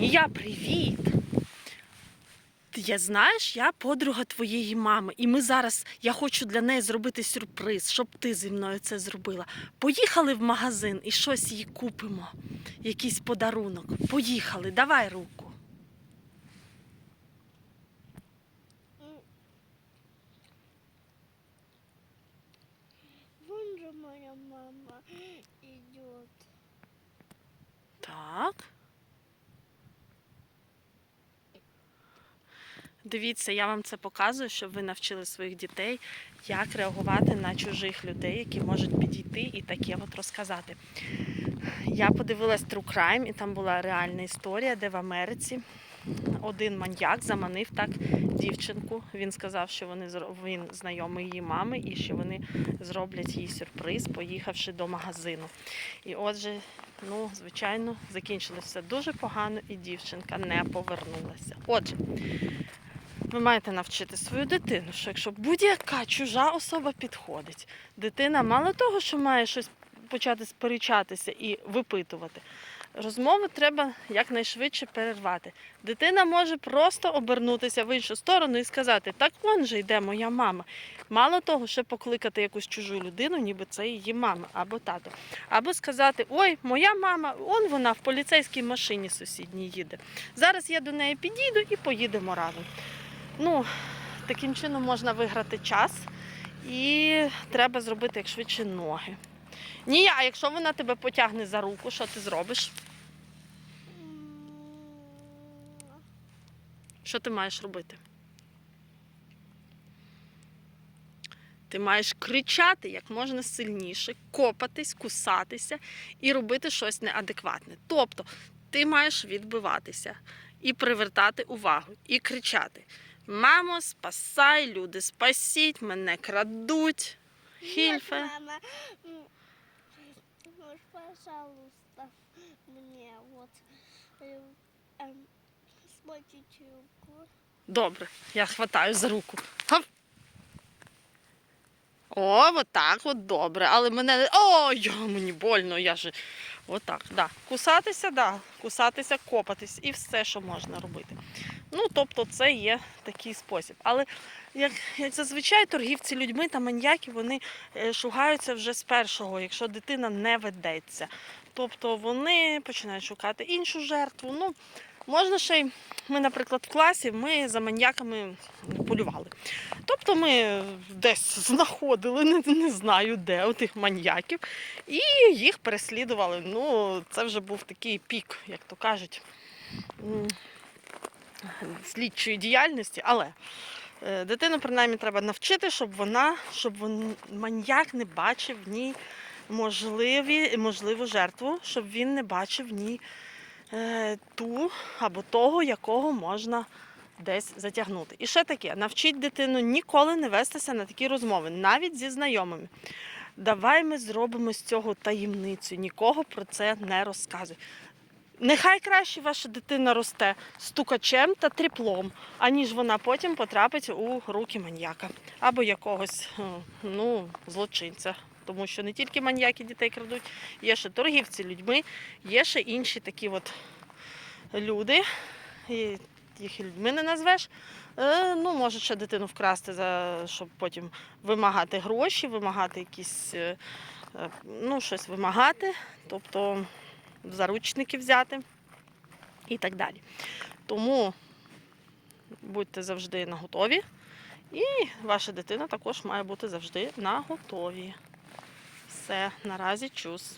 Я привіт. Ти Я знаєш, я подруга твоєї мами, і ми зараз я хочу для неї зробити сюрприз, щоб ти зі мною це зробила. Поїхали в магазин і щось їй купимо. Якийсь подарунок. Поїхали, давай руку. Вон же моя мама идет. Так. Дивіться, я вам це показую, щоб ви навчили своїх дітей, як реагувати на чужих людей, які можуть підійти і таке от розказати. Я подивилась True Crime, і там була реальна історія, де в Америці один маньяк заманив так дівчинку. Він сказав, що вони він знайомий її мами і що вони зроблять їй сюрприз, поїхавши до магазину. І отже, ну, звичайно, закінчилося дуже погано, і дівчинка не повернулася. Отже, ви маєте навчити свою дитину, що якщо будь-яка чужа особа підходить, дитина мало того, що має щось почати сперечатися і випитувати. Розмову треба якнайшвидше перервати. Дитина може просто обернутися в іншу сторону і сказати: так он же йде моя мама. Мало того, що покликати якусь чужу людину, ніби це її мама або тато. Або сказати: Ой, моя мама, он вона в поліцейській машині сусідній їде. Зараз я до неї підійду і поїдемо разом. Ну, таким чином можна виграти час і треба зробити як швидше ноги. Ні, а якщо вона тебе потягне за руку, що ти зробиш? Що ти маєш робити? Ти маєш кричати як можна сильніше, копатись, кусатися і робити щось неадекватне. Тобто ти маєш відбиватися і привертати увагу, і кричати: Мамо, спасай, люди, спасіть, мене крадуть. Нет, Хільфе. мама. Можешь, пожалуйста, мне вот э, руку. Добре, я хватаю за руку. О, отак, от добре. Але мене. не- О, я, мені больно, я же. Отак, да. Кусатися, да. Кусатися, копатись і все, що можна робити. Ну, тобто, це є такий спосіб. Але як, як зазвичай торгівці людьми та маньяки вони е, шугаються вже з першого, якщо дитина не ведеться. Тобто вони починають шукати іншу жертву. Ну, можна ще й ми, наприклад, в класі ми за маньяками полювали. Тобто ми десь знаходили, не, не знаю де, у тих маньяків, і їх переслідували. Ну, це вже був такий пік, як то кажуть, слідчої діяльності, але. е, Дитину принаймні треба навчити, щоб вона, щоб вон, маньяк не бачив в ній можливі, можливу жертву, щоб він не бачив в ній е, ту або того, якого можна десь затягнути. І ще таке: навчіть дитину ніколи не вестися на такі розмови, навіть зі знайомими. Давай ми зробимо з цього таємницю, нікого про це не розказуй. Нехай краще ваша дитина росте стукачем та тріплом, аніж вона потім потрапить у руки маньяка або якогось е, ну, злочинця. Тому що не тільки маньяки дітей крадуть, є ще торгівці людьми, є ще інші такі от люди, їх людьми не назвеш. Е, Ну, можуть ще дитину вкрасти, щоб потім вимагати гроші, вимагати якісь, е, ну, щось вимагати, тобто заручники взяти і так далі. Тому будьте завжди на готові. І ваша дитина також має бути завжди на готові. Все, наразі чус.